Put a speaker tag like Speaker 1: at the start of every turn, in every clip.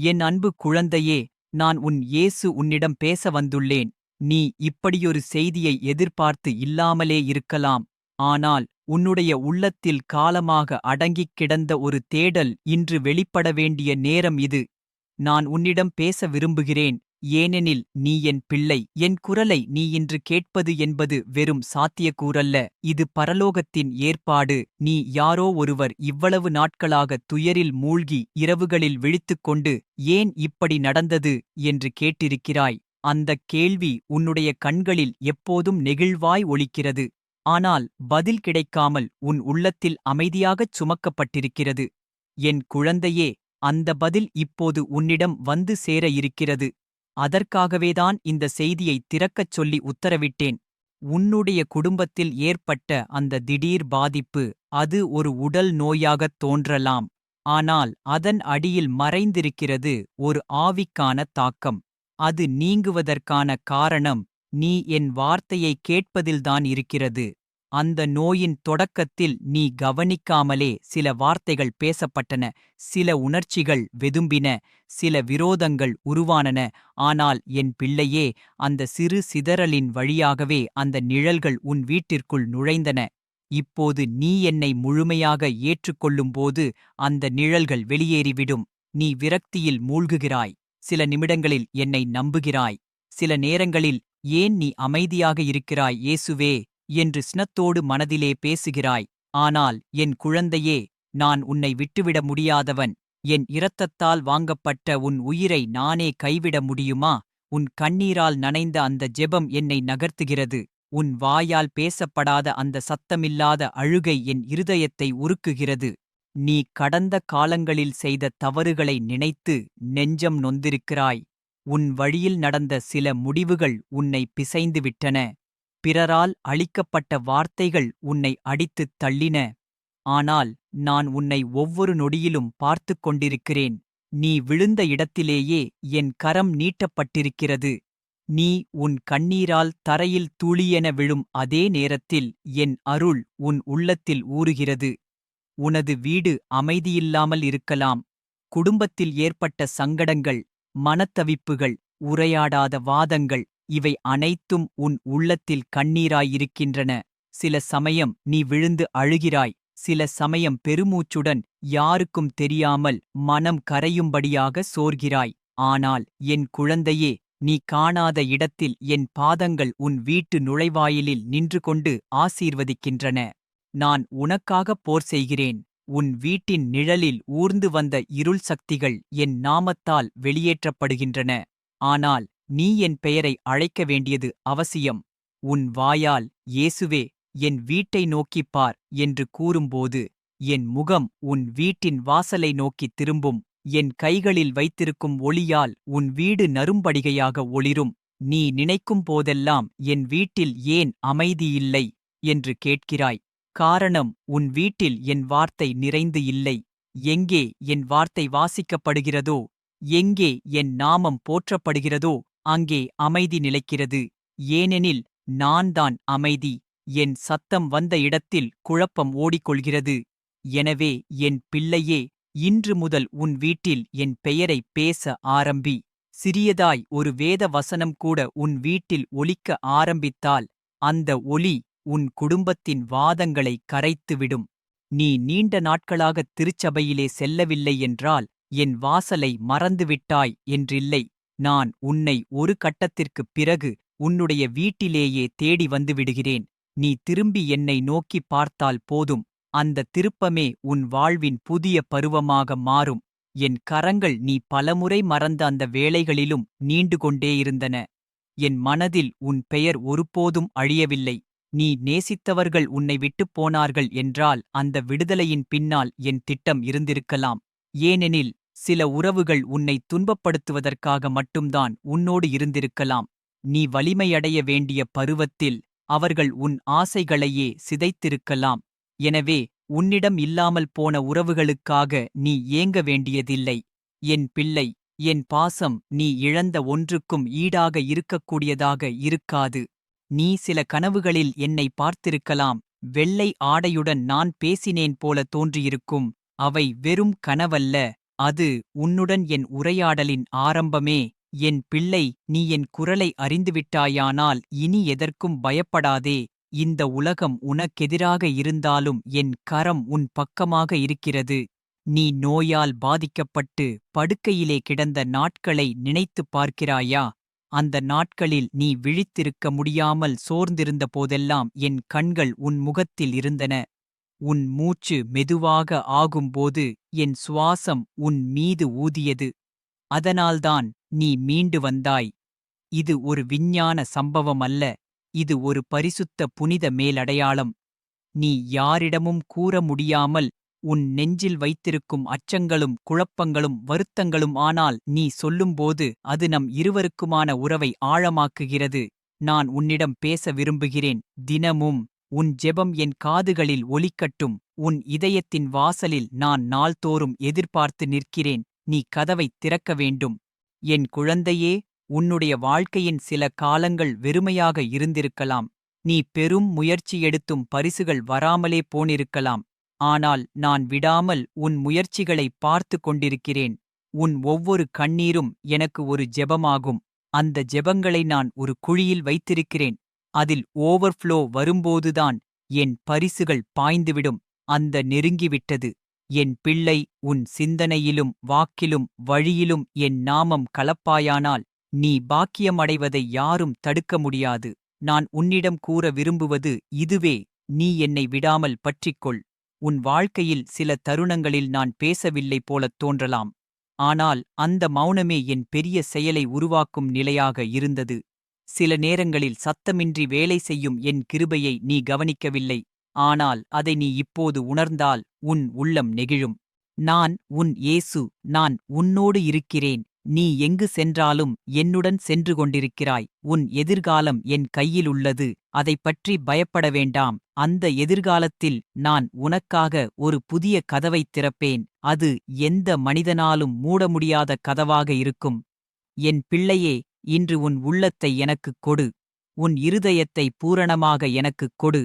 Speaker 1: என் அன்பு குழந்தையே நான் உன் இயேசு உன்னிடம் பேச வந்துள்ளேன். நீ இப்படியொரு செய்தியை எதிர்பார்த்து இல்லாமலே இருக்கலாம். ஆனால் உன்னுடைய உள்ளத்தில் காலமாக அடங்கிக் கிடந்த ஒரு தேடல் இன்று வெளிப்பட வேண்டிய நேரம் இது. நான் உன்னிடம் பேச விரும்புகிறேன். ஏனெனில் நீ என் பிள்ளை என் குரலை நீ இன்று கேட்பது என்பது வெறும் சாத்தியக்கூறல்ல. இது பரலோகத்தின் ஏற்பாடு. நீ யாரோ ஒருவர் இவ்வளவு நாட்களாக துயரில் மூழ்கி இரவுகளில் விழித்துக்கொண்டு ஏன் இப்படி நடந்தது என்று கேட்டிருக்கிறாய்? அந்தக் கேள்வி உன்னுடைய கண்களில் எப்போதும் நெகிழ்வாய் ஒலிக்கிறது. ஆனால் பதில் கிடைக்காமல் உன் உள்ளத்தில் அமைதியாகச் சுமக்கப்பட்டிருக்கிறது. என் குழந்தையே அந்த பதில் இப்போது உன்னிடம் வந்து சேர இருக்கிறது. அதற்காகவேதான் இந்த செய்தியை திறக்கச் சொல்லி உத்தரவிட்டேன். உன்னுடைய குடும்பத்தில் ஏற்பட்ட அந்த திடீர் பாதிப்பு அது ஒரு உடல் நோயாகத் தோன்றலாம். ஆனால் அதன் அடியில் மறைந்திருக்கிறது ஒரு ஆவிக்கான தாக்கம். அது நீங்குவதற்கான காரணம் நீ என் வார்த்தையை கேட்பதில்தான் இருக்கிறது. அந்த நோயின் தொடக்கத்தில் நீ கவனிக்காமலே சில வார்த்தைகள் பேசப்பட்டன சில உணர்ச்சிகள் வெதும்பின சில விரோதங்கள் உருவானன. ஆனால் என் பிள்ளையே அந்த சிறு சிதறலின் வழியாகவே அந்த நிழல்கள் உன் வீட்டிற்குள் நுழைந்தன. இப்போது நீ என்னை முழுமையாக ஏற்றுக்கொள்ளும்போது அந்த நிழல்கள் வெளியேறிவிடும். நீ விரக்தியில் மூழ்குகிறாய். சில நிமிடங்களில் என்னை நம்புகிறாய். சில நேரங்களில் ஏன் நீ அமைதியாக இருக்கிறாய்? இயேசுவே என்று சினத்தோடு மனதிலே பேசுகிறாய். ஆனால் என் குழந்தையே நான் உன்னை விட்டுவிட முடியாதவன். என் இரத்தத்தால் வாங்கப்பட்ட உன் உயிரை நானே கைவிட முடியுமா? உன் கண்ணீரால் நனைந்த அந்த ஜெபம் என்னை நகர்த்துகிறது. உன் வாயால் பேசப்படாத அந்த சத்தமில்லாத அழுகை என் இருதயத்தை உருக்குகிறது. நீ கடந்த காலங்களில் செய்த தவறுகளை நினைத்து நெஞ்சம் நொந்திருக்கிறாய். உன் வழியில் நடந்த சில முடிவுகள் உன்னை பிசைந்துவிட்டன பிறரால் அளிக்கப்பட்ட வார்த்தைகள் உன்னை அடித்துத் தள்ளின. ஆனால் நான் உன்னை ஒவ்வொரு நொடியிலும் பார்த்துக் கொண்டிருக்கிறேன். நீ விழுந்த இடத்திலேயே என் கரம் நீட்டப்பட்டிருக்கிறது. நீ உன் கண்ணீரால் தரையில் துளியென விழும் அதே நேரத்தில் என் அருள் உன் உள்ளத்தில் ஊறுகிறது. உனது வீடு அமைதியில்லாமல் இருக்கலாம். குடும்பத்தில் ஏற்பட்ட சங்கடங்கள் மனத்தவிப்புகள் உரையாடாத வாதங்கள் இவை அனைத்தும் உன் உள்ளத்தில் கண்ணீராயிருக்கின்றன. சில சமயம் நீ விழுந்து அழுகிறாய். சில சமயம் பெருமூச்சுடன் யாருக்கும் தெரியாமல் மனம் கரையும்படியாக சோர்கிறாய். ஆனால் என் குழந்தையே நீ காணாத இடத்தில் என் பாதங்கள் உன் வீட்டு நுழைவாயிலில் நின்று கொண்டு ஆசீர்வதிக்கின்றன. நான் உனக்காகப் போர் செய்கிறேன். உன் வீட்டின் நிழலில் ஊர்ந்து வந்த இருள் சக்திகள் என் நாமத்தால் வெளியேற்றப்படுகின்றன. ஆனால் நீ என் பெயரை அழைக்க வேண்டியது அவசியம். உன் வாயால் இயேசுவே என் வீட்டை நோக்கிப் பார் என்று கூறும்போது என் முகம் உன் வீட்டின் வாசலை நோக்கித் திரும்பும். என் கைகளில் வைத்திருக்கும் ஒளியால் உன் வீடு நரும்படிகையாக ஒளிரும். நீ நினைக்கும் போதெல்லாம் என் வீட்டில் ஏன் அமைதியில்லை என்று கேட்கிறாய். காரணம் உன் வீட்டில் என் வார்த்தை நிறைந்து இல்லை. எங்கே என் வார்த்தை வாசிக்கப்படுகிறதோ? எங்கே என் நாமம் போற்றப்படுகிறதோ? அங்கே அமைதி நிலைக்கிறது. ஏனெனில் நான் தான் அமைதி. என் சத்தம் வந்த இடத்தில் குழப்பம் ஓடிக்கொள்கிறது. எனவே என் பிள்ளையே இன்று முதல் உன் வீட்டில் என் பெயரை பேச ஆரம்பி. சிறியதாய் ஒரு வேத வசனம் கூட உன் வீட்டில் ஒலிக்க ஆரம்பித்தால் அந்த ஒலி உன் குடும்பத்தின் வாதங்களை கரைத்துவிடும். நீ நீண்ட நாட்களாக திருச்சபையிலே செல்லவில்லை என்றால் என் வாசலை மறந்துவிட்டாய் என்றில்லை. நான் உன்னை ஒரு கட்டத்திற்குப் பிறகு உன்னுடைய வீட்டிலேயே தேடி வந்து விடுகிறேன். நீ திரும்பி என்னை நோக்கிப் பார்த்தால் போதும். அந்த திருப்பமே உன் வாழ்வின் புதிய பருவமாக மாறும். என் கரங்கள் நீ பலமுறை மறந்த அந்த வேளைகளிலும் நீண்டு கொண்டே இருந்தன. என் மனதில் உன் பெயர் ஒருபோதும் அழியவில்லை. நீ நேசித்தவர்கள் உன்னை விட்டுப் போனார்கள் என்றால் அந்த விடுதலையின் பின்னால் என் திட்டம் இருந்திருக்கலாம். ஏனெனில் சில உறவுகள் உன்னை துன்பப்படுத்துவதற்காக மட்டும்தான் உன்னோடு இருந்திருக்கலாம். நீ வலிமையடைய வேண்டிய பருவத்தில் அவர்கள் உன் ஆசைகளையே சிதைத்திருக்கலாம். எனவே உன்னிடம் இல்லாமல் போன உறவுகளுக்காக நீ ஏங்க வேண்டியதில்லை. என் பிள்ளை என் பாசம் நீ இழந்த ஒன்றுக்கும் ஈடாக இருக்கக்கூடியதாக இருக்காது. நீ சில கனவுகளில் என்னை பார்த்திருக்கலாம். வெள்ளை ஆடையுடன் நான் பேசினேன் போல தோன்றியிருக்கும். அவை வெறும் கனவல்ல. அது உன்னுடன் என் உரையாடலின் ஆரம்பமே. என் பிள்ளை நீ என் குரலை அறிந்துவிட்டாயானால் இனி எதற்கும் பயப்படாதே. இந்த உலகம் உனக்கெதிராக இருந்தாலும் என் கரம் உன் பக்கமாக இருக்கிறது. நீ நோயால் பாதிக்கப்பட்டு படுக்கையிலே கிடந்த நாட்களை நினைத்துப் பார்க்கிறாயா? அந்த நாட்களில் நீ விழித்திருக்க முடியாமல் சோர்ந்திருந்த போதெல்லாம் என் கண்கள் உன் முகத்தில் இருந்தன. உன் மூச்சு மெதுவாக ஆகும்போது என் சுவாசம் உன் மீது ஊதியது. அதனால்தான் நீ மீண்டு வந்தாய். இது ஒரு விஞ்ஞான சம்பவம் அல்ல இது ஒரு பரிசுத்த புனித மேலடையாளம். நீ யாரிடமும் கூற முடியாமல் உன் நெஞ்சில் வைத்திருக்கும் அச்சங்களும் குழப்பங்களும் வருத்தங்களும் ஆனால் நீ சொல்லும்போது அது நம் இருவருக்குமான உறவை ஆழமாக்குகிறது. நான் உன்னிடம் பேச விரும்புகிறேன். தினமும் உன் ஜெபம் என் காதுகளில் ஒலிக்கட்டும் உன் இதயத்தின் வாசலில் நான் நாள்தோறும் எதிர்பார்த்து நிற்கிறேன் நீ கதவைத் திறக்க வேண்டும். என் குழந்தையே உன்னுடைய வாழ்க்கையின் சில காலங்கள் வெறுமையாக இருந்திருக்கலாம். நீ பெரும் முயற்சி எடுத்தும் பரிசுகள் வராமலே போனிருக்கலாம். ஆனால் நான் விடாமல் உன் முயற்சிகளை பார்த்து கொண்டிருக்கிறேன். உன் ஒவ்வொரு கண்ணீரும் எனக்கு ஒரு ஜெபமாகும். அந்த ஜெபங்களை நான் ஒரு குழியில் வைத்திருக்கிறேன். அதில் ஓவர்ஃப்ளோ வரும்போதுதான் என் பரிசுகள் பாய்ந்துவிடும் அந்த நெருங்கிவிட்டது. என் பிள்ளை உன் சிந்தனையிலும் வாக்கிலும் வழியிலும் என் நாமம் கலப்பாயானால் நீ பாக்கியமடைவதை யாரும் தடுக்க முடியாது. நான் உன்னிடம் கூற விரும்புவது இதுவே நீ என்னை விடாமல் பற்றிக்கொள். உன் வாழ்க்கையில் சில தருணங்களில் நான் பேசவில்லை போலத் தோன்றலாம். ஆனால் அந்த மௌனமே என் பெரிய செயலை உருவாக்கும் நிலையாக இருந்தது. சில நேரங்களில் சத்தமின்றி வேலை செய்யும் என் கிருபையை நீ கவனிக்கவில்லை. ஆனால் அதை நீ இப்போது உணர்ந்தால் உன் உள்ளம் நெகிழும். நான் உன் ஏசு நான் உன்னோடு இருக்கிறேன். நீ எங்கு சென்றாலும் என்னுடன் சென்று கொண்டிருக்கிறாய். உன் எதிர்காலம் என் கையில் உள்ளது. அதைப் பற்றி பயப்பட வேண்டாம். அந்த எதிர்காலத்தில் நான் உனக்காக ஒரு புதிய கதவைத் திறப்பேன். அது எந்த மனிதனாலும் மூட முடியாத கதவாக இருக்கும். என் பிள்ளையே இன்று உன் உள்ளத்தை எனக்குக் கொடு. உன் இருதயத்தை பூரணமாக எனக்குக் கொடு.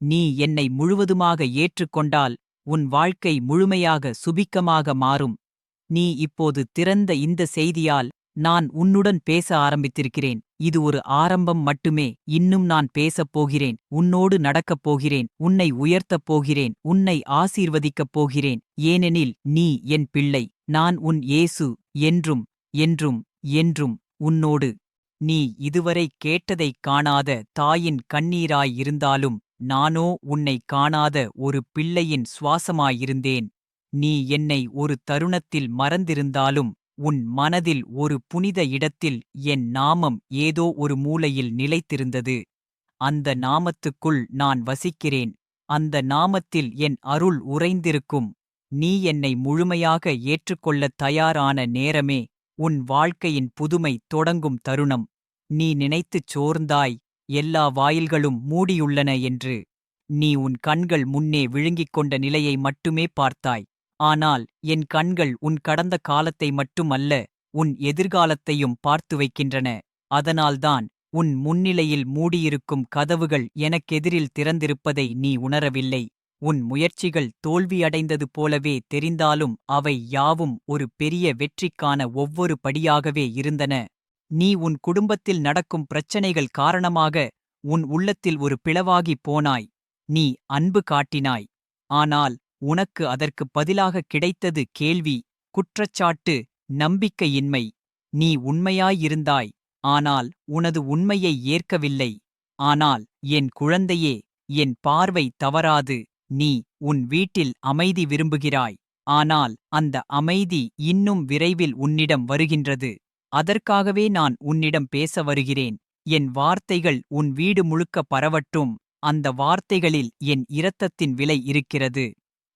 Speaker 1: நீ என்னை முழுவதுமாக ஏற்றுக்கொண்டால் உன் வாழ்க்கை முழுமையாக சுபிக்கமாக மாறும். நீ இப்போது திறந்த இந்த செய்தியால் நான் உன்னுடன் பேச ஆரம்பித்திருக்கிறேன். இது ஒரு ஆரம்பம் மட்டுமே. இன்னும் நான் பேசப் போகிறேன். உன்னோடு நடக்கப் போகிறேன். உன்னை உயர்த்தப் போகிறேன். உன்னை ஆசீர்வதிக்கப் போகிறேன். ஏனெனில் நீ என் பிள்ளை. நான் உன் ஏசு என்றும் என்றும் என்றும். உன்னோடு நீ இதுவரை கேட்டதைக் காணாத தாயின் கண்ணீராயிருந்தாலும் நானோ உன்னை காணாத ஒரு பிள்ளையின் சுவாசமாயிருந்தேன். நீ என்னை ஒரு தருணத்தில் மறந்திருந்தாலும் உன் மனதில் ஒரு புனித இடத்தில் என் நாமம் ஏதோ ஒரு மூலையில் நிலைத்திருந்தது. அந்த நாமத்துக்குள் நான் வசிக்கிறேன். அந்த நாமத்தில் என் அருள் உறைந்திருக்கும். நீ என்னை முழுமையாக ஏற்றுக்கொள்ளத் தயாரான நேரமே. உன் வாழ்க்கையின் புதுமை தொடங்கும் தருணம். நீ நினைத்துச் சோர்ந்தாய் எல்லா வாயில்களும் மூடியுள்ளன என்று. நீ உன் கண்கள் முன்னே விழுங்கிக் கொண்ட நிலையை மட்டுமே பார்த்தாய். ஆனால் என் கண்கள் உன் கடந்த காலத்தை மட்டுமல்ல உன் எதிர்காலத்தையும் பார்த்து வைக்கின்றன. அதனால்தான் உன் முன்னிலையில் மூடியிருக்கும் கதவுகள் எனக்கெதிரில் திறந்திருப்பதை நீ உணரவில்லை. உன் முயற்சிகள் தோல்வியடைந்தது போலவே தெரிந்தாலும் அவை யாவும் ஒரு பெரிய வெற்றிக்கான ஒவ்வொரு படியாகவே இருந்தன. நீ உன் குடும்பத்தில் நடக்கும் பிரச்சனைகள் காரணமாக உன் உள்ளத்தில் ஒரு பிளவாகிப் போனாய். நீ அன்பு காட்டினாய். ஆனால் உனக்கு அதற்குப் பதிலாக கிடைத்தது கேள்வி குற்றச்சாட்டு நம்பிக்கையின்மை. நீ உண்மையாயிருந்தாய். ஆனால் உனது உண்மையை ஏற்கவில்லை. ஆனால் என் குழந்தையே என் பார்வை தவறாது. நீ உன் வீட்டில் அமைதி விரும்புகிறாய். ஆனால் அந்த அமைதி இன்னும் விரைவில் உன்னிடம் வருகின்றது. அதற்காகவே நான் உன்னிடம் பேச வருகிறேன். என் வார்த்தைகள் உன் வீடு முழுக்க பரவட்டும். அந்த வார்த்தைகளில் என் இரத்தத்தின் விலை இருக்கிறது.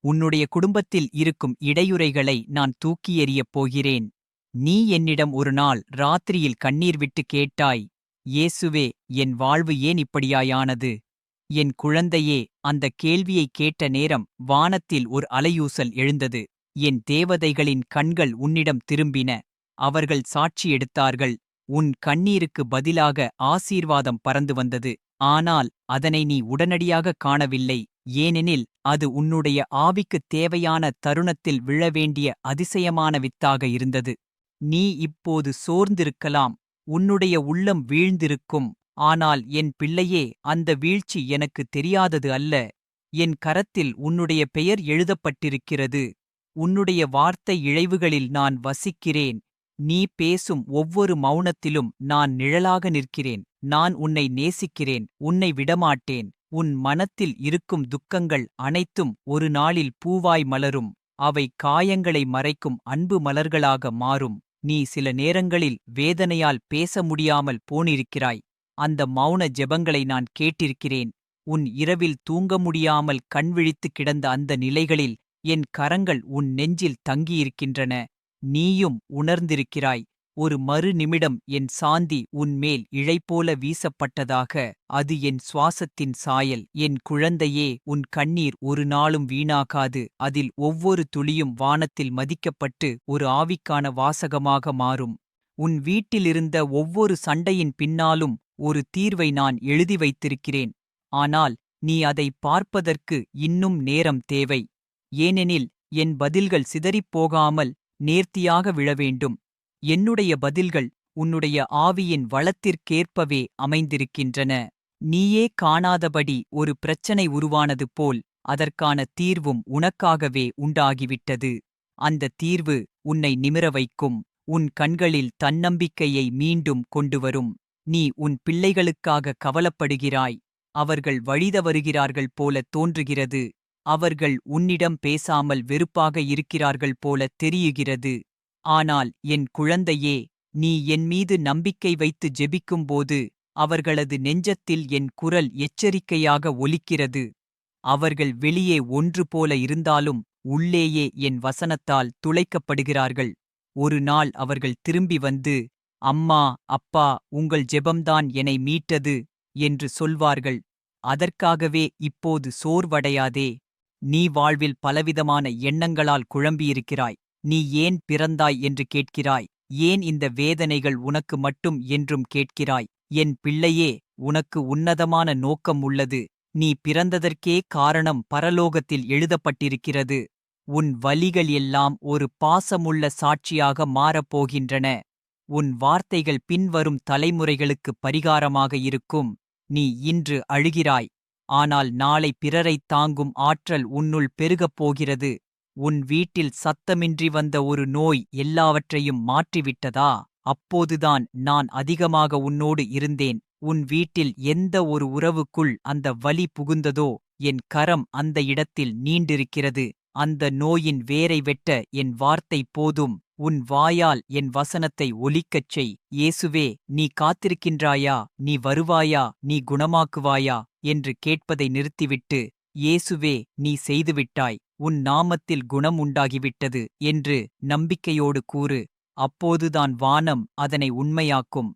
Speaker 1: உன்னுடைய குடும்பத்தில் இருக்கும் இடையுறைகளை நான் தூக்கி எறியப் போகிறேன். நீ என்னிடம் ஒரு நாள் ராத்திரியில் கண்ணீர் விட்டு கேட்டாய் இயேசுவே என் வாழ்வு ஏன் இப்படியாயானது? என் குழந்தையே அந்த கேள்வியைக் கேட்ட நேரம் வானத்தில் ஒரு அலையூசல் எழுந்தது. என் தேவதைகளின் கண்கள் உன்னிடம் திரும்பின. அவர்கள் சாட்சி எடுத்தார்கள். உன் கண்ணீருக்கு பதிலாக ஆசீர்வாதம் பறந்து வந்தது. ஆனால் அதனை நீ உடனடியாக காணவில்லை. ஏனெனில் அது உன்னுடைய ஆவிக்குத் தேவையான தருணத்தில் விழ வேண்டிய அதிசயமான வித்தாக இருந்தது. நீ இப்போது சோர்ந்திருக்கலாம். உன்னுடைய உள்ளம் வீழ்ந்திருக்கும். ஆனால் என் பிள்ளையே அந்த வீழ்ச்சி எனக்கு தெரியாதது அல்ல. என் கரத்தில் உன்னுடைய பெயர் எழுதப்பட்டிருக்கிறது. உன்னுடைய வார்த்தை இழைவுகளில் நான் வசிக்கிறேன். நீ பேசும் ஒவ்வொரு மௌனத்திலும் நான் நிழலாக நிற்கிறேன். நான் உன்னை நேசிக்கிறேன் உன்னை விடமாட்டேன். உன் மனத்தில் இருக்கும் துக்கங்கள் அனைத்தும் ஒரு நாளில் பூவாய் மலரும். அவை காயங்களை மறைக்கும் அன்பு மலர்களாக மாறும். நீ சில நேரங்களில் வேதனையால் பேச முடியாமல் போனிருக்கிறாய். அந்த மௌன ஜெபங்களை நான் கேட்டிருக்கிறேன். உன் இரவில் தூங்க முடியாமல் கண்விழித்து கிடந்த அந்த நிலைகளில் என் கரங்கள் உன் நெஞ்சில் தங்கியிருக்கின்றன. நீயும் உணர்ந்திருக்கிறாய். ஒரு மறு நிமிடம் என் சாந்தி உன்மேல் இழைபோல வீசப்பட்டதாக. அது என் சுவாசத்தின் சாயல். என் குழந்தையே உன் கண்ணீர் ஒரு நாளும் வீணாகாது. அதில் ஒவ்வொரு துளியும் வானத்தில் மதிக்கப்பட்டு ஒரு ஆவிக்கான வாசகமாக மாறும். உன் வீட்டிலிருந்த ஒவ்வொரு சண்டையின் பின்னாலும் ஒரு தீர்வை நான் எழுதி வைத்திருக்கிறேன். ஆனால் நீ அதை பார்ப்பதற்கு இன்னும் நேரம் தேவை. ஏனெனில் என் பதில்கள் சிதறிப்போகாமல் நேர்த்தியாக விழவேண்டும் என்னுடைய பதில்கள் உன்னுடைய ஆவியின் வளத்திற்கேற்பவே அமைந்திருக்கின்றன. நீயே காணாதபடி ஒரு பிரச்சனை உருவானது போல் அதற்கான தீர்வும் உனக்காகவே உண்டாகிவிட்டது. அந்த தீர்வு உன்னை நிமிர வைக்கும். உன் கண்களில் தன்னம்பிக்கையை மீண்டும் கொண்டுவரும் நீ உன் பிள்ளைகளுக்காக கவலப்படுகிறாய். அவர்கள் வழிதவருகிறார்கள் போல தோன்றுகிறது. அவர்கள் உன்னிடம் பேசாமல் வெறுப்பாக இருக்கிறார்கள் போல தெரியுகிறது. ஆனால் என் குழந்தையே நீ என் மீது நம்பிக்கை வைத்து ஜெபிக்கும்போது அவர்களது நெஞ்சத்தில் என் குரல் எச்சரிக்கையாக ஒலிக்கிறது. அவர்கள் வெளியே ஒன்று போல இருந்தாலும் உள்ளேயே என் வசனத்தால் துளைக்கப்படுகிறார்கள். ஒரு நாள் அவர்கள் திரும்பி வந்து அம்மா அப்பா உங்கள் ஜெபம்தான் என்னை மீட்டது என்று சொல்வார்கள். அதற்காகவே இப்போது சோர்வடையாதே. நீ வாழ்வில் பலவிதமான எண்ணங்களால் குழம்பியிருக்கிறாய். நீ ஏன் பிறந்தாய் என்று கேட்கிறாய். ஏன் இந்த வேதனைகள் உனக்கு மட்டும் என்றும் கேட்கிறாய். என் பிள்ளையே உனக்கு உன்னதமான நோக்கம் உள்ளது. நீ பிறந்ததற்கே காரணம் பரலோகத்தில் எழுதப்பட்டிருக்கிறது. உன் வலிகள் எல்லாம் ஒரு பாசமுள்ள சாட்சியாக மாறப்போகின்றன உன் வார்த்தைகள் பின்வரும் தலைமுறைகளுக்கு பரிகாரமாக இருக்கும். நீ இன்று அழுகிறாய். ஆனால் நாளை பிறரைத் தாங்கும் ஆற்றல் உன்னுள் பெருகப் போகிறது. உன் வீட்டில் சத்தமின்றி வந்த ஒரு நோய் எல்லாவற்றையும் மாற்றிவிட்டதா? அப்போதுதான் நான் அதிகமாக உன்னோடு இருந்தேன். உன் வீட்டில் எந்த ஒரு உறவுக்குள் அந்த வலி புகுந்ததோ என் கரம் அந்த இடத்தில் நீண்டிருக்கிறது. அந்த நோயின் வேரை வெட்ட என் வார்த்தை போதும். உன் வாயால் என் வசனத்தை ஒலிக்கச் செய். இயேசுவே நீ காத்திருக்கின்றாயா? நீ வருவாயா? நீ குணமாக்குவாயா? என்று கேட்பதை நிறுத்திவிட்டு இயேசுவே நீ செய்துவிட்டாய். உன் நாமத்தில் குணம் உண்டாகிவிட்டது என்று நம்பிக்கையோடு கூறு. அப்போதுதான் வானம் அதனை உண்மையாக்கும்.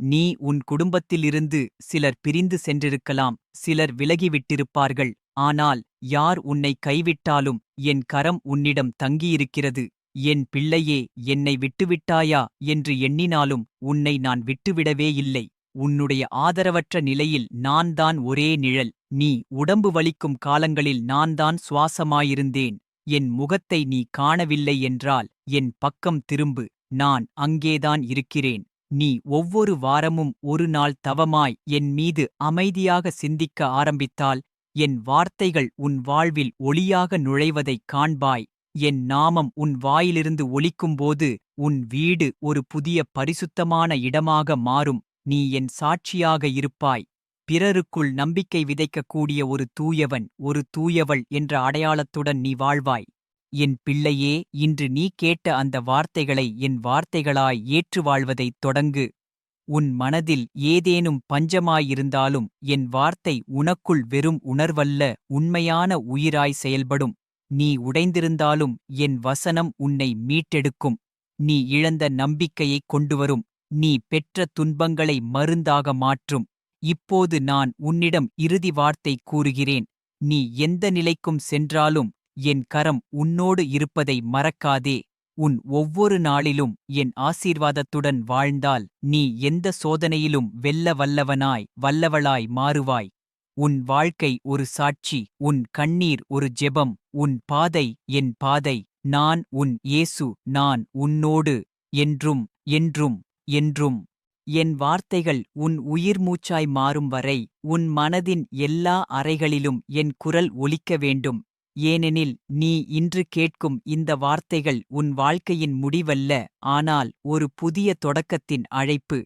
Speaker 1: நீ உன் குடும்பத்திலிருந்து சிலர் பிரிந்து சென்றிருக்கலாம் சிலர் விலகிவிட்டிருப்பார்கள். ஆனால் யார் உன்னை கைவிட்டாலும் என் கரம் உன்னிடம் தங்கியிருக்கிறது. என் பிள்ளையே என்னை விட்டுவிட்டாயா என்று எண்ணினாலும் உன்னை நான் விட்டுவிடவே இல்லை. உன்னுடைய ஆதரவற்ற நிலையில் நான் தான் ஒரே நிழல். நீ உடம்பு வலிக்கும் காலங்களில் நான் தான் சுவாசமாயிருந்தேன். என் முகத்தை நீ காணவில்லை என்றால் என் பக்கம் திரும்பு. நான் அங்கேதான் இருக்கிறேன். நீ ஒவ்வொரு வாரமும் ஒரு நாள் தவமாய் என் மீது அமைதியாக சிந்திக்க ஆரம்பித்தால் என் வார்த்தைகள் உன் வாழ்வில் ஒளியாக நுழைவதைக் காண்பாய். என் நாமம் உன் வாயிலிருந்து ஒலிக்கும்போது உன் வீடு ஒரு புதிய பரிசுத்தமான இடமாக மாறும். நீ என் சாட்சியாக இருப்பாய். பிறருக்குள் நம்பிக்கை விதைக்கக்கூடிய ஒரு தூயவன் ஒரு தூயவள் என்ற அடையாளத்துடன் நீ வாழ்வாய். என் பிள்ளையே இன்று நீ கேட்ட அந்த வார்த்தைகளை என் வார்த்தைகளாய் ஏற்று வாழ்வதைத் தொடங்கு. உன் மனதில் ஏதேனும் பஞ்சமாயிருந்தாலும் என் வார்த்தை உனக்குள் வெறும் உணர்வல்ல உண்மையான உயிராய் செயல்படும். நீ உடைந்திருந்தாலும் என் வசனம் உன்னை மீட்டெடுக்கும். நீ இழந்த நம்பிக்கையைக் கொண்டுவரும். நீ பெற்ற துன்பங்களை மருந்தாக மாற்றும். இப்போது நான் உன்னிடம் இறுதி வார்த்தை கூறுகிறேன். நீ எந்த நிலைக்கும் சென்றாலும் என் கரம் உன்னோடு இருப்பதை மறக்காதே. உன் ஒவ்வொரு நாளிலும் என் ஆசீர்வாதத்துடன் வாழ்ந்தால் நீ எந்த சோதனையிலும் வெல்ல வல்லவனாய் வல்லவளாய் மாறுவாய். உன் வாழ்க்கை ஒரு சாட்சி உன் கண்ணீர் ஒரு ஜெபம் உன் பாதை என் பாதை நான் உன் இயேசு நான் உன்னோடு என்றும் என்றும் என்றும். என் வார்த்தைகள் உன் உயிர் மூச்சாய் மாறும் வரை உன் மனதின் எல்லா அறைகளிலும் என் குரல் ஒலிக்க வேண்டும். ஏனெனில் நீ இன்று கேட்கும் இந்த வார்த்தைகள் உன் வாழ்க்கையின் முடிவல்ல ஆனால் ஒரு புதிய தொடக்கத்தின் அழைப்பு.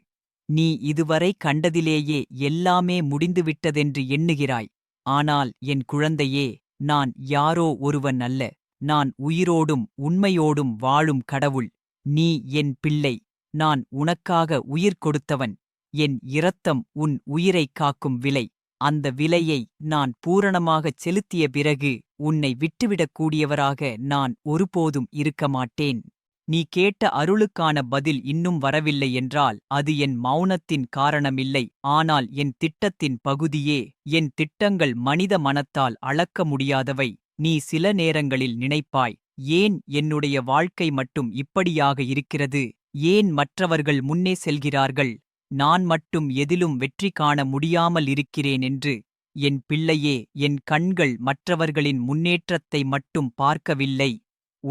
Speaker 1: நீ இதுவரை கண்டதிலேயே எல்லாமே முடிந்துவிட்டதென்று எண்ணுகிறாய். ஆனால் என் குழந்தையே நான் யாரோ ஒருவன் அல்ல. நான் உயிரோடும் உண்மையோடும் வாழும் கடவுள். நீ என் பிள்ளை. நான் உனக்காக உயிர் கொடுத்தவன். என் இரத்தம் உன் உயிரைக் காக்கும் விலை. அந்த விலையை நான் பூரணமாகச் செலுத்திய பிறகு உன்னை விட்டுவிடக்கூடியவராக நான் ஒருபோதும் இருக்க மாட்டேன். நீ கேட்ட அருளுக்கான பதில் இன்னும் வரவில்லை என்றால் அது என் மௌனத்தின் காரணமில்லை. ஆனால் என் திட்டத்தின் பகுதியே என் திட்டங்கள் மனித மனத்தால் அளக்க முடியாதவை. நீ சில நேரங்களில் நினைப்பாய் ஏன் என்னுடைய வாழ்க்கை மட்டும் இப்படியாக இருக்கிறது? ஏன் மற்றவர்கள் முன்னே செல்கிறார்கள்? நான் மட்டும் எதிலும் வெற்றி காண முடியாமல் இருக்கிறேன் என்று. என் பிள்ளையே என் கண்கள் மற்றவர்களின் முன்னேற்றத்தை மட்டும் பார்க்கவில்லை.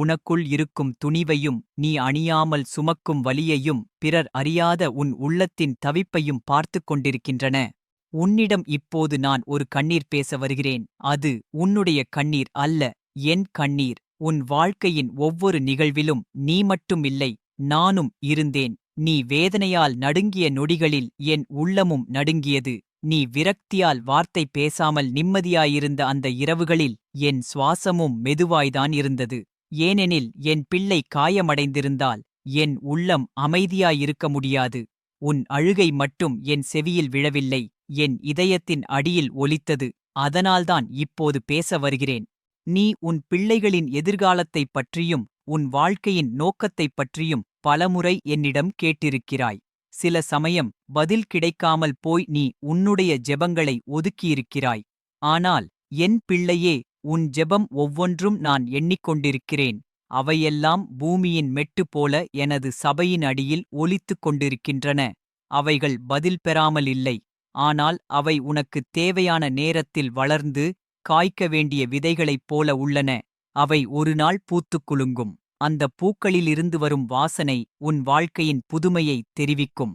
Speaker 1: உனக்குள் இருக்கும் துணிவையும் நீ அணியாமல் சுமக்கும் வலியையும் பிறர் அறியாத உன் உள்ளத்தின் தவிப்பையும் பார்த்துக் கொண்டிருக்கின்றன. உன்னிடம் இப்போது நான் ஒரு கண்ணீர் பேச வருகிறேன். அது உன்னுடைய கண்ணீர் அல்ல என் கண்ணீர். உன் வாழ்க்கையின் ஒவ்வொரு நிகழ்விலும் நீ மட்டும் இல்லை நானும் இருந்தேன். நீ வேதனையால் நடுங்கிய நொடிகளில் என் உள்ளமும் நடுங்கியது. நீ விரக்தியால் வார்த்தை பேசாமல் நிம்மதியாயிருந்த அந்த இரவுகளில் என் சுவாசமும் மெதுவாய்தான் இருந்தது. ஏனெனில் என் பிள்ளை காயமடைந்திருந்தால் என் உள்ளம் அமைதியாயிருக்க முடியாது. உன் அழுகை மட்டும் என் செவியில் விழவில்லை என் இதயத்தின் அடியில் ஒலித்தது. அதனால்தான் இப்போது பேச வருகிறேன். நீ உன் பிள்ளைகளின் எதிர்காலத்தைப் பற்றியும் உன் வாழ்க்கையின் நோக்கத்தைப் பற்றியும் பலமுறை என்னிடம் கேட்டிருக்கிறாய். சில சமயம் பதில் கிடைக்காமல் போய் நீ உன்னுடைய ஜெபங்களை ஒதுக்கியிருக்கிறாய். ஆனால் என் பிள்ளையே உன் ஜெபம் ஒவ்வொன்றும் நான் எண்ணிக்கொண்டிருக்கிறேன். அவையெல்லாம் பூமியின் மெட்டு போல எனது சபையின் அடியில் ஒலித்துக் கொண்டிருக்கின்றன. அவைகள் பதில் பெறாமல் இல்லை. ஆனால் அவை உனக்குத் தேவையான நேரத்தில் வளர்ந்து காய்க்க வேண்டிய விதைகளைப் போல உள்ளன. அவை ஒருநாள் பூத்துக் குலுங்கும். அந்த பூக்களிலிருந்து வரும் வாசனை உன் வாழ்க்கையின் புதுமையை தெரிவிக்கும்.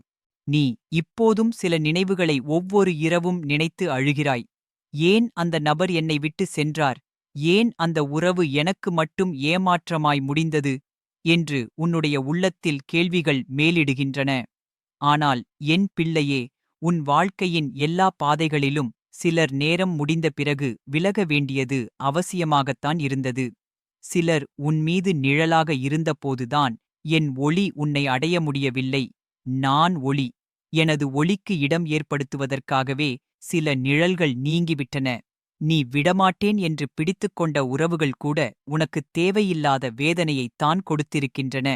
Speaker 1: நீ இப்போதும் சில நினைவுகளை ஒவ்வொரு இரவும் நினைத்து அழுகிறாய். ஏன் அந்த நபர் என்னை விட்டு சென்றார்? ஏன் அந்த உறவு எனக்கு மட்டும் ஏமாற்றமாய் முடிந்தது? என்று உன்னுடைய உள்ளத்தில் கேள்விகள் மேலிடுகின்றன. ஆனால் என் பிள்ளையே உன் வாழ்க்கையின் எல்லா பாதைகளிலும் சிலர் நேரம் முடிந்த பிறகு விலக வேண்டியது அவசியமாகத்தான் இருந்தது. சிலர் உன்மீது நிழலாக இருந்தபோதுதான் என் ஒளி உன்னை அடைய முடியவில்லை. நான் ஒளி. எனது ஒளிக்கு இடம் ஏற்படுத்துவதற்காகவே சில நிழல்கள் நீங்கிவிட்டன. நீ விடமாட்டேன் என்று பிடித்துக்கொண்ட உறவுகள் கூட உனக்குத் தேவையில்லாத வேதனையைத்தான் கொடுத்திருக்கின்றன.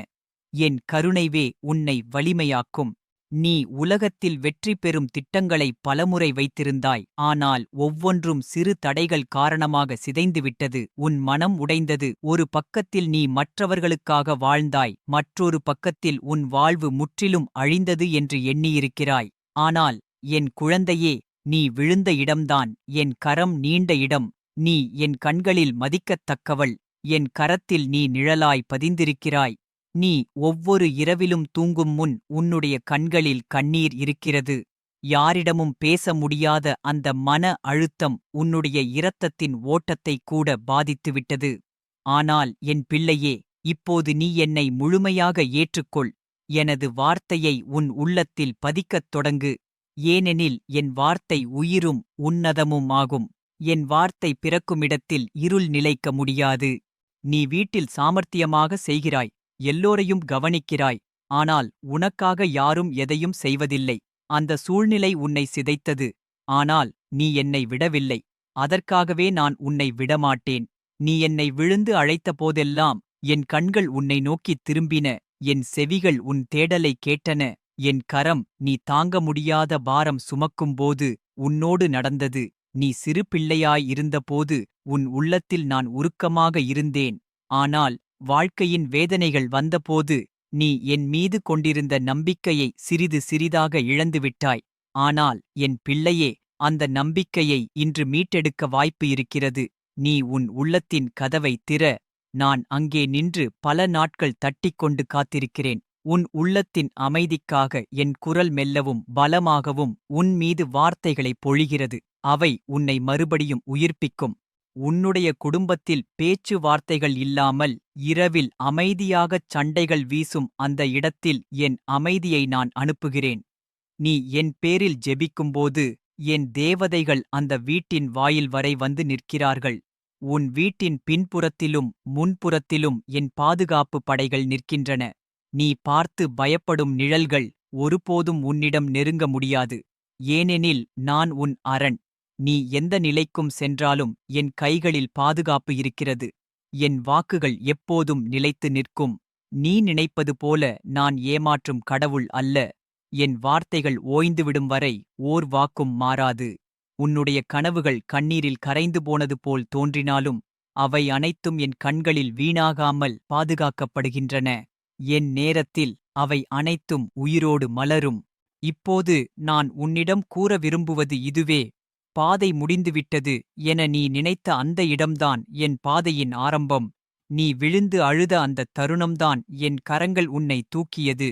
Speaker 1: என் கருணைவே உன்னை வலிமையாக்கும். நீ உலகத்தில் வெற்றி பெறும் திட்டங்களை பலமுறை வைத்திருந்தாய். ஆனால் ஒவ்வொன்றும் சிறு தடைகள் காரணமாக சிதைந்துவிட்டது. உன் மனம் உடைந்தது. ஒரு பக்கத்தில் நீ மற்றவர்களுக்காக வாழ்ந்தாய். மற்றொரு பக்கத்தில் உன் வாழ்வு முற்றிலும் அழிந்தது என்று எண்ணியிருக்கிறாய். ஆனால் என் குழந்தையே நீ விழுந்த இடம்தான் என் கரம் நீண்ட இடம் நீ என் கண்களில் மதிக்கத்தக்கவள் என் கரத்தில் நீ நிழலாய் பதிந்திருக்கிறாய். நீ ஒவ்வொரு இரவிலும் தூங்கும் முன் உன்னுடைய கண்களில் கண்ணீர் இருக்கிறது. யாரிடமும் பேச முடியாத அந்த மன அழுத்தம் உன்னுடைய இரத்தத்தின் ஓட்டத்தைக் கூட பாதித்துவிட்டது. ஆனால் என் பிள்ளையே இப்போது நீ என்னை முழுமையாக ஏற்றுக்கொள். எனது வார்த்தையை உன் உள்ளத்தில் பதிக்கத் தொடங்கு. ஏனெனில் என் வார்த்தை உயிரும் உன்னதமும் ஆகும். என் வார்த்தை பிறக்குமிடத்தில் இருள் நிலைக்க முடியாது. நீ வீட்டில் சாமர்த்தியமாக செய்கிறாய். எல்லோரையும் கவனிக்கிறாய். ஆனால் உனக்காக யாரும் எதையும் செய்வதில்லை. அந்த சூழ்நிலை உன்னை சிதைத்தது. ஆனால் நீ என்னை விடவில்லை. அதற்காகவே நான் உன்னை விடமாட்டேன். நீ என்னை விழுந்து அழைத்த போதெல்லாம் என் கண்கள் உன்னை நோக்கித் திரும்பின. என் செவிகள் உன் தேடலை கேட்டன. என் கரம் நீ தாங்க முடியாத பாரம் சுமக்கும்போது உன்னோடு நடந்தது. நீ சிறு பிள்ளையாயிருந்தபோது உன் உள்ளத்தில் நான் உருக்கமாக இருந்தேன். ஆனால் வாழ்க்கையின் வேதனைகள் வந்தபோது நீ என் மீது கொண்டிருந்த நம்பிக்கையை சிறிது சிறிதாக இழந்துவிட்டாய் ஆனால் என் பிள்ளையே அந்த நம்பிக்கையை இன்று மீட்டெடுக்க வாய்ப்பு இருக்கிறது. நீ உன் உள்ளத்தின் கதவை திற. நான் அங்கே நின்று பல நாட்கள் தட்டிக்கொண்டு காத்திருக்கிறேன். உன் உள்ளத்தின் அமைதிக்காக என் குரல் மெல்லவும் பலமாகவும் உன் மீது வார்த்தைகளைப் பொழிகிறது. அவை உன்னை மறுபடியும் உயிர்ப்பிக்கும். உன்னுடைய குடும்பத்தில் பேச்சு வார்த்தைகள் இல்லாமல் இரவில் அமைதியாகச் சண்டைகள் வீசும் அந்த இடத்தில் என் அமைதியை நான் அனுப்புகிறேன். நீ என் பேரில் ஜெபிக்கும்போது என் தேவதைகள் அந்த வீட்டின் வாயில் வரை வந்து நிற்கிறார்கள். உன் வீட்டின் பின்புறத்திலும் முன்புறத்திலும் என் பாதுகாப்பு படைகள் நிற்கின்றன. நீ பார்த்து பயப்படும் நிழல்கள் ஒருபோதும் உன்னிடம் நெருங்க முடியாது. ஏனெனில் நான் உன் அரண். நீ எந்த நிலைக்கும் சென்றாலும் என் கைகளில் பாதுகாப்பு இருக்கிறது. என் வாக்குகள் எப்போதும் நிலைத்து நிற்கும். நீ நினைப்பது போல நான் ஏமாற்றும் கடவுள் அல்ல. என் வார்த்தைகள் ஓய்ந்துவிடும் வரை ஓர் வாக்கும் மாறாது. உன்னுடைய கனவுகள் கண்ணீரில் கரைந்து போனது போல் தோன்றினாலும் அவை அனைத்தும் என் கண்களில் வீணாகாமல் பாதுகாக்கப்படுகின்றன. என் நேரத்தில் அவை அனைத்தும் உயிரோடு மலரும். இப்போது நான் உன்னிடம் கூற விரும்புவது இதுவே. பாதை முடிந்துவிட்டது என நீ நினைத்த அந்த இடம்தான் என் பாதையின் ஆரம்பம். நீ விழுந்து அழுத அந்த தருணம்தான் என் கரங்கள் உன்னை தூக்கியது.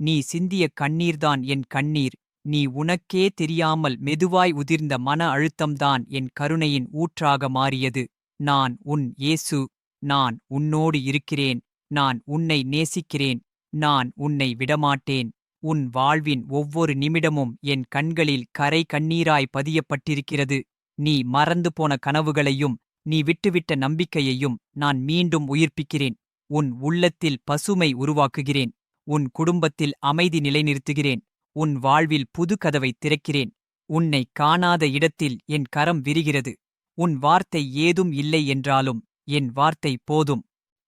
Speaker 1: நீ சிந்திய கண்ணீர்தான் என் கண்ணீர். நீ உனக்கே தெரியாமல் மெதுவாய் உதிர்ந்த மன அழுத்தம்தான் என் கருணையின் ஊற்றாக மாறியது. நான் உன் ஏசு நான் உன்னோடு இருக்கிறேன். நான் உன்னை நேசிக்கிறேன். நான் உன்னை விடமாட்டேன். உன் வாழ்வின் ஒவ்வொரு நிமிடமும் என் கண்களில் கரை கண்ணீராய் பதியப்பட்டிருக்கிறது. நீ மறந்து போன கனவுகளையும் நீ விட்டுவிட்ட நம்பிக்கையையும் நான் மீண்டும் உயிர்ப்பிக்கிறேன். உன் உள்ளத்தில் பசுமை உருவாக்குகிறேன். உன் குடும்பத்தில் அமைதி நிலைநிறுத்துகிறேன். உன் வாழ்வில் புது கதவை திறக்கிறேன். உன்னை காணாத இடத்தில் என் கரம் விரிகிறது. உன் வார்த்தை ஏதும் இல்லை என்றாலும் என் வார்த்தை போதும்.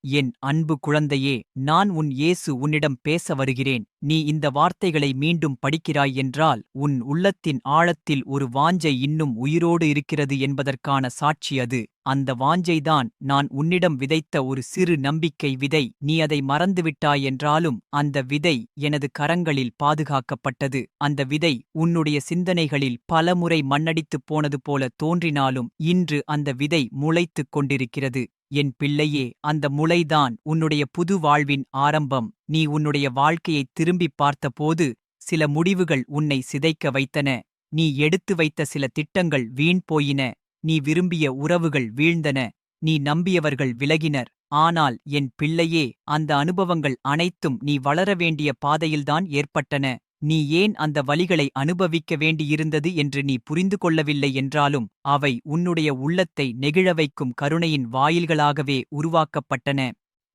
Speaker 1: என் அன்பு குழந்தையே நான் உன் இயேசு உன்னிடம் பேச வருகிறேன். நீ இந்த வார்த்தைகளை மீண்டும் படிக்கிறாய் என்றால் உன் உள்ளத்தின் ஆழத்தில் ஒரு வாஞ்சை இன்னும் உயிரோடு இருக்கிறது என்பதற்கான சாட்சி அது. அந்த வாஞ்சைதான் நான் உன்னிடம் விதைத்த ஒரு சிறு நம்பிக்கை விதை. நீ அதை மறந்துவிட்டாய் என்றாலும் அந்த விதை எனது கரங்களில் பாதுகாக்கப்பட்டது. அந்த விதை உன்னுடைய சிந்தனைகளில் பலமுறை மண்ணடித்துப் போனது போல தோன்றினாலும் இன்று அந்த விதை முளைத்துக் கொண்டிருக்கிறது. என் பிள்ளையே அந்த முளைதான் உன்னுடைய புது வாழ்வின் ஆரம்பம். நீ உன்னுடைய வாழ்க்கையை திரும்பிப் பார்த்தபோது சில முடிவுகள் உன்னை சிதைக்க வைத்தன. நீ எடுத்து வைத்த சில திட்டங்கள் வீண் போயின. நீ விரும்பிய உறவுகள் வீழ்ந்தன. நீ நம்பியவர்கள் விலகினர். ஆனால் என் பிள்ளையே அந்த அனுபவங்கள் அனைத்தும் நீ வளர வேண்டிய பாதையில்தான் ஏற்பட்டன. நீ ஏன் அந்த வலிகளை அனுபவிக்க வேண்டியிருந்தது என்று நீ புரிந்து கொள்ளவில்லை என்றாலும் அவை உன்னுடைய உள்ளத்தை நெகிழ வைக்கும் கருணையின் வாயில்களாகவே உருவாக்கப்பட்டன.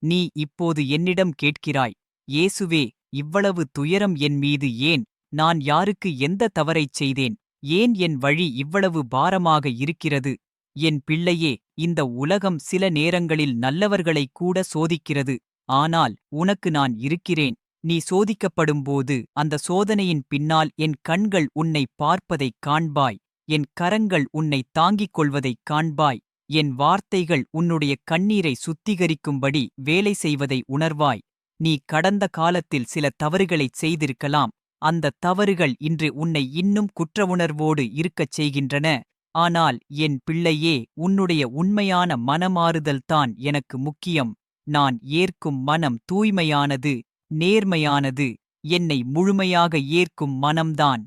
Speaker 1: நீ இப்போது என்னிடம் கேட்கிறாய் இயேசுவே இவ்வளவு துயரம் என் மீது ஏன்? நான் யாருக்கு எந்த தவறைச் செய்தேன்? ஏன் என் வழி இவ்வளவு பாரமாக இருக்கிறது? என் பிள்ளையே இந்த உலகம் சில நேரங்களில் நல்லவர்களை கூட சோதிக்கிறது. ஆனால் உனக்கு நான் இருக்கிறேன். நீ சோதிக்கப்படும்போது அந்த சோதனையின் பின்னால் என் கண்கள் உன்னை பார்ப்பதைக் காண்பாய். என் கரங்கள் உன்னை தாங்கிக் கொள்வதைக் காண்பாய். என் வார்த்தைகள் உன்னுடைய கண்ணீரை சுத்திகரிக்கும்படி வேலை செய்வதை உணர்வாய். நீ கடந்த காலத்தில் சில தவறுகளைச் செய்திருக்கலாம். அந்த தவறுகள் இன்று உன்னை இன்னும் குற்றவுணர்வோடு இருக்கச் செய்கின்றன. ஆனால் என் பிள்ளையே உன்னுடைய உண்மையான மனமாறுதல்தான் எனக்கு முக்கியம். நான் ஏற்கும் மனம் தூய்மையானது. நேர்மையானது என்னை முழுமையாக ஏற்கும் மனம்தான்.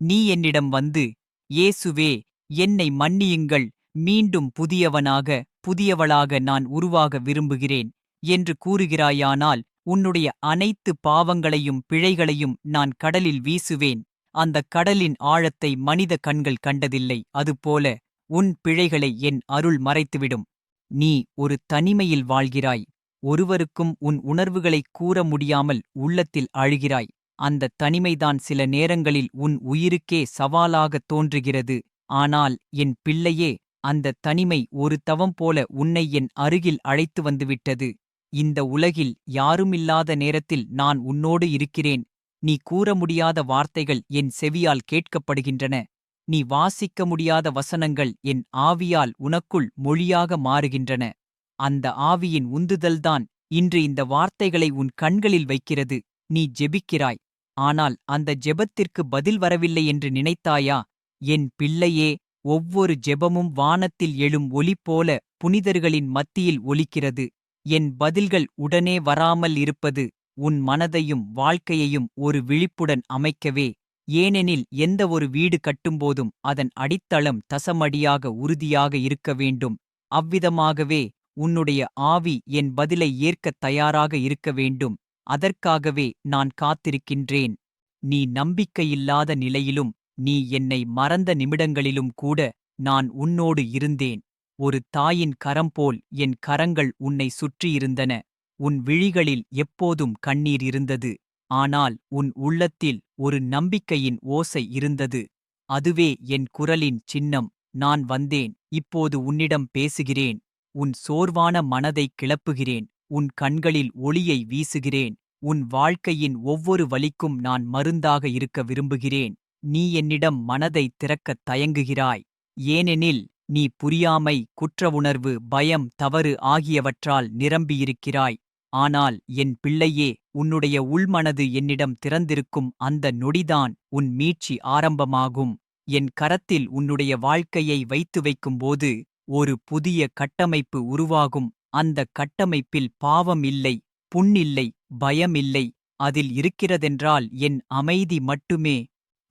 Speaker 1: நீ என்னிடம் வந்து இயேசுவே என்னை மன்னியுங்கள் மீண்டும் புதியவனாக புதியவளாக நான் உருவாக விரும்புகிறேன் என்று கூறுகிறாயானால் உன்னுடைய அனைத்து பாவங்களையும் பிழைகளையும் நான் கடலில் வீசுவேன். அந்த கடலின் ஆழத்தை மனித கண்கள் கண்டதில்லை அதுபோல உன் பிழைகளை என் அருள் மறைத்துவிடும். நீ ஒரு தனிமையில் வாழ்கிறாய். ஒருவருக்கும் உன் உணர்வுகளைக் கூற முடியாமல் உள்ளத்தில் அழுகிறாய். அந்த தனிமைதான் சில நேரங்களில் உன் உயிருக்கே சவாலாகத் தோன்றுகிறது. ஆனால் என் பிள்ளையே அந்த தனிமை ஒரு தவம் போல உன்னை என் அருகில் அழைத்து வந்துவிட்டது. இந்த உலகில் யாருமில்லாத நேரத்தில் நான் உன்னோடு இருக்கிறேன். நீ கூற முடியாத வார்த்தைகள் என் செவியால் கேட்கப்படுகின்றன. நீ வாசிக்க முடியாத வசனங்கள் என் ஆவியால் உனக்குள் மொழியாக மாறுகின்றன. அந்த ஆவியின் உந்துதல்தான் இன்று இந்த வார்த்தைகளை உன் கண்களில் வைக்கிறது. நீ ஜெபிக்கிறாய். ஆனால் அந்த ஜெபத்திற்கு பதில் வரவில்லை என்று நினைத்தாயா? என் பிள்ளையே ஒவ்வொரு ஜெபமும் வானத்தில் எழும் ஒலி போல புனிதர்களின் மத்தியில் ஒலிக்கிறது. என் பதில்கள் உடனே வராமல் இருப்பது உன் மனதையும் வாழ்க்கையையும் ஒரு விழிப்புடன் அமைக்கவே. ஏனெனில் எந்த ஒரு வீடு கட்டும்போதும் அதன் அடித்தளம் தசமடியாக உறுதியாக இருக்க வேண்டும். அவ்விதமாகவே உன்னுடைய ஆவி என் பதிலை ஏற்கத் தயாராக இருக்க வேண்டும். அதற்காகவே நான் காத்திருக்கின்றேன். நீ நம்பிக்கையில்லாத நிலையிலும் நீ என்னை மறந்த நிமிடங்களிலும் கூட நான் உன்னோடு இருந்தேன். ஒரு தாயின் கரம் போல் என் கரங்கள் உன்னை சுற்றியிருந்தன உன் விழிகளில் எப்போதும் கண்ணீர் இருந்தது. ஆனால் உன் உள்ளத்தில் ஒரு நம்பிக்கையின் ஓசை இருந்தது. அதுவே என் குரலின் சின்னம். நான் வந்தேன். இப்போது உன்னிடம் பேசுகிறேன். உன் சோர்வான மனதைக் கிளப்புகிறேன். உன் கண்களில் ஒளியை வீசுகிறேன். உன் வாழ்க்கையின் ஒவ்வொரு வலிக்கும் நான் மருந்தாக இருக்க விரும்புகிறேன். நீ என்னிடம் மனதை திறக்கத் தயங்குகிறாய். ஏனெனில் நீ புரியாமை குற்ற உணர்வு பயம் தவறு ஆகியவற்றால் நிரம்பியிருக்கிறாய். ஆனால் என் பிள்ளையே உன்னுடைய உள்மனது என்னிடம் திறந்திருக்கும் அந்த நொடிதான் உன் மீட்சி ஆரம்பமாகும். என் கரத்தில் உன்னுடைய வாழ்க்கையை வைத்து வைக்கும்போது ஒரு புதிய கட்டமைப்பு உருவாகும். அந்த கட்டமைப்பில் பாவம் இல்லை புண்ணில்லை பயமில்லை. அதில் இருக்கிறதென்றால் என் அமைதி மட்டுமே.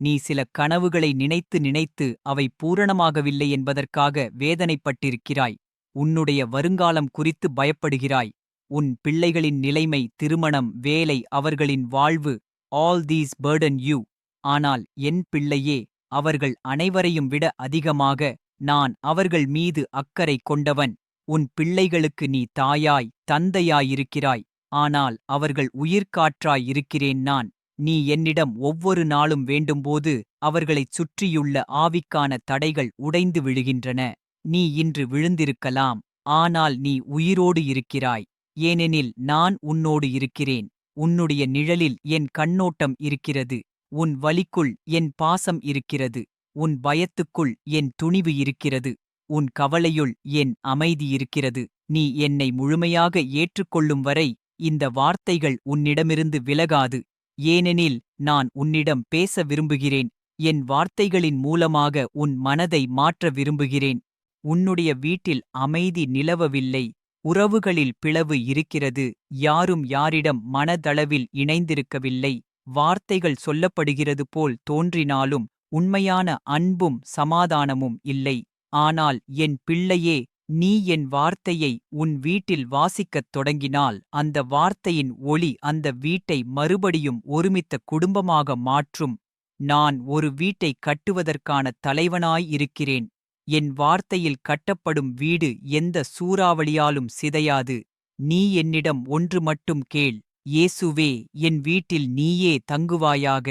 Speaker 1: நீ சில கனவுகளை நினைத்து நினைத்து அவை பூரணமாகவில்லை என்பதற்காக வேதனைப்பட்டிருக்கிறாய். உன்னுடைய வருங்காலம் குறித்து பயப்படுகிறாய். உன் பிள்ளைகளின் நிலைமை திருமணம் வேலை அவர்களின் வாழ்வு ஆல் தீஸ் பேர்டன் யூ ஆனால் என் பிள்ளையே அவர்கள் அனைவரையும் விட அதிகமாக நான் அவர்கள் மீது அக்கறை கொண்டவன். உன் பிள்ளைகளுக்கு நீ தாயாய் தந்தையாயிருக்கிறாய். ஆனால் அவர்கள் உயிர்காற்றாய் இருக்கிறேன் நான். நீ என்னிடம் ஒவ்வொரு நாளும் வேண்டும்போது அவர்களைச் சுற்றியுள்ள ஆவிக்கான தடைகள் உடைந்து விழுகின்றன. நீ இன்று விழுந்திருக்கலாம். ஆனால் நீ உயிரோடு இருக்கிறாய். ஏனெனில் நான் உன்னோடு இருக்கிறேன். உன்னுடைய நிழலில் என் கண்ணோட்டம் இருக்கிறது. உன் வலிக்குள் என் பாசம் இருக்கிறது. உன் பயத்துக்குள் என் துணிவு இருக்கிறது. உன் கவலையுள் என் அமைதி இருக்கிறது. நீ என்னை முழுமையாக ஏற்றுக்கொள்ளும் வரை இந்த வார்த்தைகள் உன்னிடமிருந்து விலகாது. ஏனெனில் நான் உன்னிடம் பேச விரும்புகிறேன். என் வார்த்தைகளின் மூலமாக உன் மனதை மாற்ற விரும்புகிறேன். உன்னுடைய வீட்டில் அமைதி நிலவவில்லை. உறவுகளில் பிளவு இருக்கிறது. யாரும் யாரிடம் மனதளவில் இணைந்திருக்கவில்லை. வார்த்தைகள் சொல்லப்படுகிறது போல் தோன்றினாலும் உண்மையான அன்பும் சமாதானமும் இல்லை. ஆனால் என் பிள்ளையே நீ என் வார்த்தையை உன் வீட்டில் வாசிக்கத் தொடங்கினால் அந்த வார்த்தையின் ஒளி அந்த வீட்டை மறுபடியும் ஒருமித்த குடும்பமாக மாற்றும். நான் ஒரு வீட்டை கட்டுவதற்கான தலைவனாய் இருக்கிறேன் என் வார்த்தையில் கட்டப்படும் வீடு எந்த சூறாவளியாலும் சிதையாது. நீ என்னிடம் ஒன்று மட்டும் கேள். இயேசுவே என் வீட்டில் நீயே தங்குவாயாக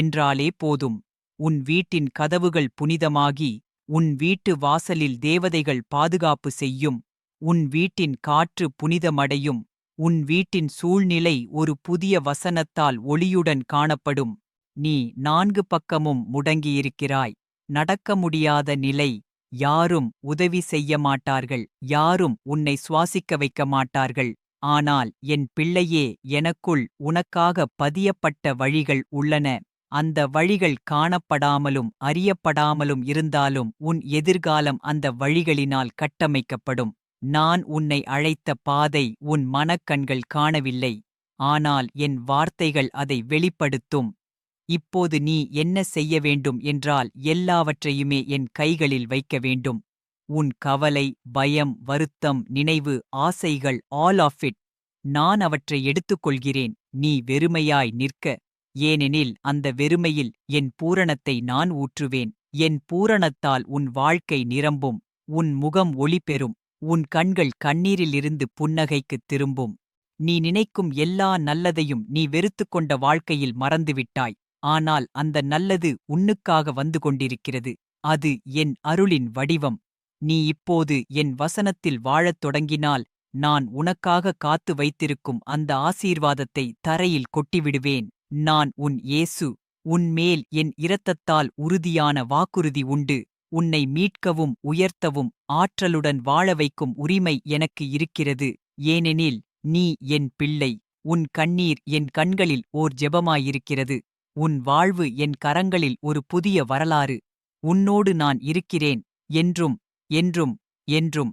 Speaker 1: என்றாலே போதும். உன் வீட்டின் கதவுகள் புனிதமாகி உன் வீட்டு வாசலில் தேவதைகள் பாதுகாப்பு செய்யும். உன் வீட்டின் காற்று புனிதமடையும். உன் வீட்டின் சூழ்நிலை ஒரு புதிய வசனத்தால் ஒளியுடன் காணப்படும். நீ நான்கு பக்கமும் முடங்கியிருக்கிறாய். நடக்க முடியாத நிலை. யாரும் உதவி செய்ய மாட்டார்கள் யாரும் உன்னை சுவாசிக்க வைக்க மாட்டார்கள் ஆனால் என் பிள்ளையே எனக்குள் உனக்காக பதியப்பட்ட வழிகள் உள்ளன. அந்த வழிகள் காணப்படாமலும் அறியப்படாமலும் இருந்தாலும் உன் எதிர்காலம் அந்த வழிகளினால் கட்டமைக்கப்படும். நான் உன்னை அழைத்த பாதை உன் மனக்கண்கள் காணவில்லை. ஆனால் என் வார்த்தைகள் அதை வெளிப்படுத்தும். இப்போது நீ என்ன செய்ய வேண்டும் என்றால் எல்லாவற்றையுமே என் கைகளில் வைக்க வேண்டும். உன் கவலை பயம் வருத்தம் நினைவு ஆசைகள் ஆல் ஆஃப் இட் நான் அவற்றை எடுத்துக்கொள்கிறேன். நீ வெறுமையாய் நிற்க. ஏனெனில் அந்த வெறுமையில் என் பூரணத்தை நான் ஊற்றுவேன். என் பூரணத்தால் உன் வாழ்க்கை நிரம்பும். உன் முகம் ஒளி பெறும் உன் கண்கள் கண்ணீரிலிருந்து புன்னகைக்குத் திரும்பும். நீ நினைக்கும் எல்லா நல்லதையும் நீ வெறுத்துக்கொண்ட வாழ்க்கையில் மறந்துவிட்டாய். ஆனால் அந்த நல்லது உன்னுக்காக வந்து கொண்டிருக்கிறது. அது என் அருளின் வடிவம். நீ இப்போது என் வசனத்தில் வாழத் தொடங்கினால் நான் உனக்காக காத்து வைத்திருக்கும் அந்த ஆசீர்வாதத்தை தரையில் கொட்டிவிடுவேன். நான் உன் இயேசு உன்மேல் என் இரத்தத்தால் உறுதியான வாக்குறுதி உண்டு. உன்னை மீட்கவும் உயர்த்தவும் ஆற்றலுடன் வாழ வைக்கும் உரிமை எனக்கு இருக்கிறது. ஏனெனில் நீ என் பிள்ளை. உன் கண்ணீர் என் கண்களில் ஓர் ஜெபமாயிருக்கிறது. உன் வாழ்வு என் கரங்களில் ஒரு புதிய வரலாறு. உன்னோடு நான் இருக்கிறேன். என்றும் என்றும் என்றும்.